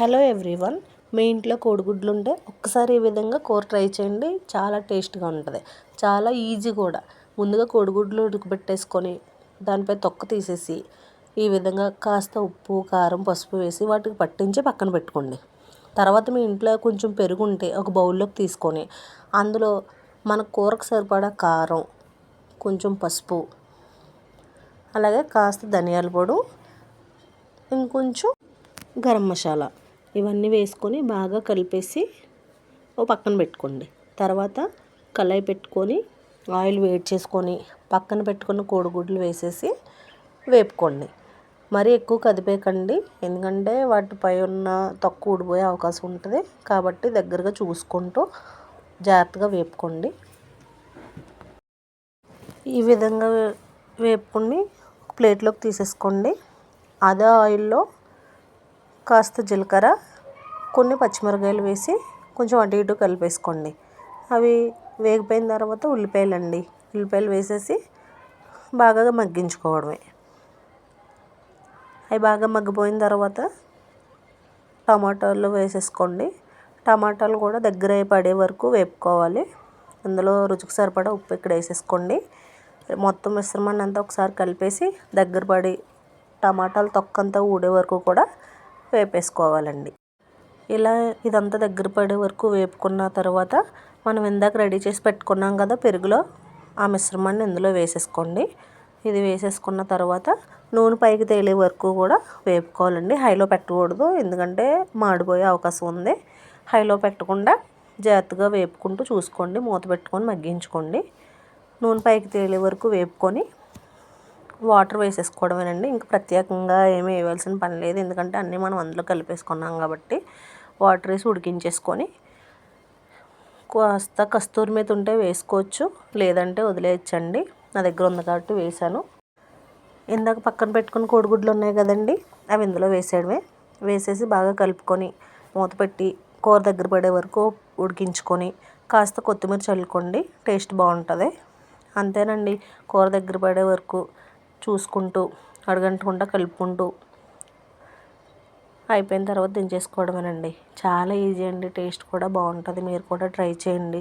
Hello everyone మీ ఇంట్లో కోడిగుడ్లు ఉంటే ఒక్కసారి ఈ విధంగా కూర ట్రై చేయండి. చాలా టేస్ట్గా ఉంటుంది. చాలా ఈజీ కూడా. ముందుగా కోడిగుడ్లు ఉడకబెట్టేసుకొని దానిపై తొక్క తీసేసి ఈ విధంగా కాస్త ఉప్పు కారం పసుపు వేసి వాటికి పట్టించి పక్కన పెట్టుకోండి. తర్వాత మీ ఇంట్లో కొంచెం పెరుగు ఉంటే ఒక బౌల్లోకి తీసుకొని అందులో మన కూరకు సరిపడా కారం కొంచెం పసుపు అలాగే కాస్త ధనియాల పొడి ఇంకొంచెం గరం మసాలా ఇవన్నీ వేసుకొని బాగా కలిపేసి ఓ పక్కన పెట్టుకోండి. తర్వాత కళాయి పెట్టుకొని ఆయిల్ వేడి చేసుకొని పక్కన పెట్టుకున్న కోడిగుడ్లు వేసేసి వేపుకోండి. మరీ ఎక్కువ కదిపేయకండి. ఎందుకంటే వాటిపై ఉన్న తక్కువ ఊడిపోయే అవకాశం ఉంటుంది. కాబట్టి దగ్గరగా చూసుకుంటూ జాగ్రత్తగా వేపుకోండి. ఈ విధంగా వేపుకొని ప్లేట్లోకి తీసేసుకోండి. అదే ఆయిల్లో కాస్త జీలకర్ర కొన్ని పచ్చిమిరకాయలు వేసి కొంచెం అటు ఇటు కలిపేసుకోండి. అవి వేగిపోయిన తర్వాత ఉల్లిపాయలు అండి ఉల్లిపాయలు వేసేసి బాగా మగ్గించుకోవడమే. అవి బాగా మగ్గిపోయిన తర్వాత టమాటాలు వేసేసుకోండి. టమాటాలు కూడా దగ్గర పడే వరకు వేపుకోవాలి. అందులో రుచికి సరిపడా ఉప్పు ఇక్కడ వేసేసుకోండి. మొత్తం మిశ్రమాన్ని అంతా ఒకసారి కలిపేసి దగ్గర పడి టమాటాలు తొక్కంతా ఊడే వరకు కూడా వేపేసుకోవాలండి. ఇలా ఇదంతా దగ్గర పడే వరకు వేపుకున్న తర్వాత మనం ఇందాక రెడీ చేసి పెట్టుకున్నాం కదా పెరుగులో ఆ మిశ్రమాన్ని ఇందులో వేసేసుకోండి. ఇది వేసేసుకున్న తర్వాత నూనె పైకి తేలే వరకు కూడా వేపుకోవాలండి. హైలో పెట్టకూడదు ఎందుకంటే మాడిపోయే అవకాశం ఉంది. హైలో పెట్టకుండా జాగ్రత్తగా వేపుకుంటూ చూసుకోండి మూత పెట్టుకొని మగ్గించుకోండి. నూనె పైకి తేలే వరకు వేపుకొని వాటర్ వేసేసుకోవడమేనండి. ఇంకా ప్రత్యేకంగా ఏమీ వేయవలసిన పని లేదు. ఎందుకంటే అన్నీ మనం అందులో కలిపేసుకున్నాం కాబట్టి వాటర్ వేసి ఉడికించేసుకొని కాస్త కస్తూరి మీద ఉంటే వేసుకోవచ్చు. లేదంటే వదిలేయచ్చండి. నా దగ్గర ఉంది కాబట్టి వేసాను ఇందాక పక్కన పెట్టుకుని కోడిగుడ్లు ఉన్నాయి కదండి అవి ఇందులో వేసేయడమే. వేసేసి బాగా కలుపుకొని మూత పెట్టి కూర దగ్గర పడే వరకు ఉడికించుకొని కాస్త కొత్తిమీర చల్లుకోండి. టేస్ట్ బాగుంటుంది. అంతేనండి. కూర దగ్గర పడే వరకు చూసుకుంటూ అడగంటకుండా కలుపుకుంటూ అయిపోయిన తర్వాత దించేసుకోవడమేనండి. చాలా ఈజీ అండి. టేస్ట్ కూడా బాగుంటుంది. మీరు కూడా ట్రై చేయండి.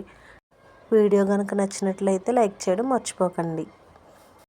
వీడియో కనుక నచ్చినట్లయితే లైక్ చేయడం మర్చిపోకండి.